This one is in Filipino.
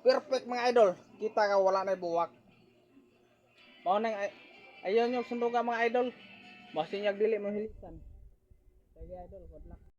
Perfect mga idol. Kita ka wala na buwak. Mao nang ay ayaw nyo sundugan mga idol. Basta dili mo hilitan. Sige idol, good luck.